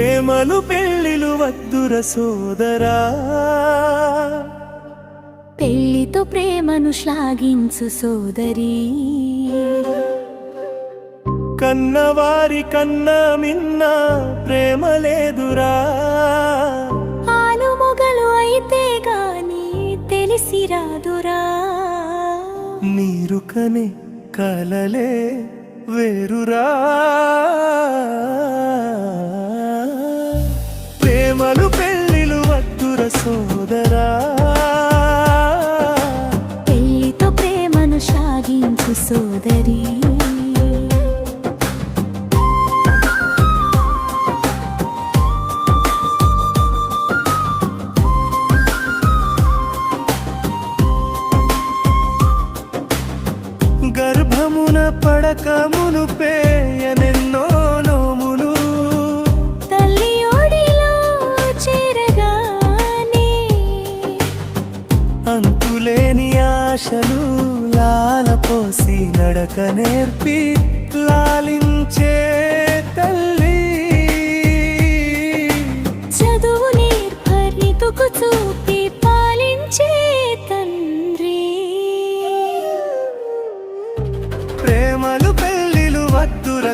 ప్రేమలు పెళ్ళిలు వద్దుర సోదరా. పెళ్ళితో ప్రేమను శ్లాఘించు సోదరి. కన్నవారి కన్నా మిన్న ప్రేమ లేదురా. ఆలు మొగలు అయితే గాని తెలిసి రాదురా. నీరు కనే కలలే వేరురా. ప్రేమలు పెళ్ళిలు వద్దుర సోదరా. పెళ్ళితో ప్రేమను శ్లాఘించు సోదరి. గర్భమున పడక మునుపేయనెన్నో నోములు లాలపోసి నడక నేర్పి లాలించే తల్లి. చదువు నేర్పరి తుకు చూపి పాలించే తండ్రి. ప్రేమలు పెళ్ళిలు వద్దుర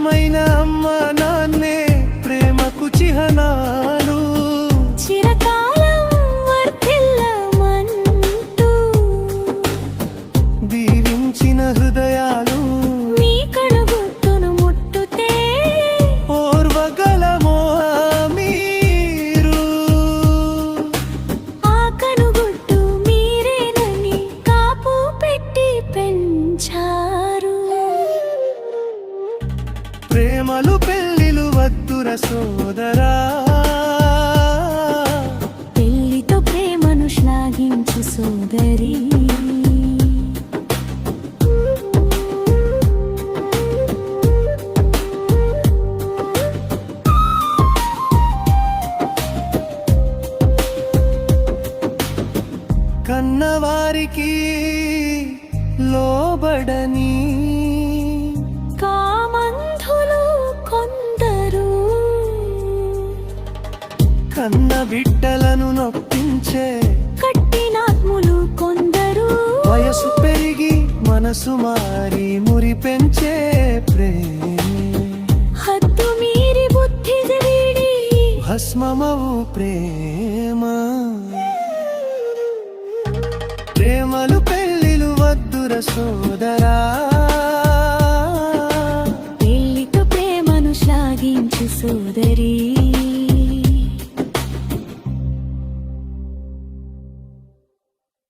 పవిత్రమైన అమ్మ నాన్నే ప్రేమకు చిహనా. వద్దుర సోదరా. పెళ్ళితో ప్రేమను శ్లాఘించు సోదరి. కన్నవారికి లోబడని కన్న బిడ్డలను నొప్పించే కట్టినాత్ములు కొందరు. వయసు పెరిగి మనసు మారి మురి పెంచే ప్రేమ హద్దు మీరి బుద్ధి భస్మమవు ప్రేమ. ప్రేమలు పెళ్ళిలు వద్దుర సోదరా. పెళ్ళితో ప్రేమను శ్లాఘించు సోదరీ.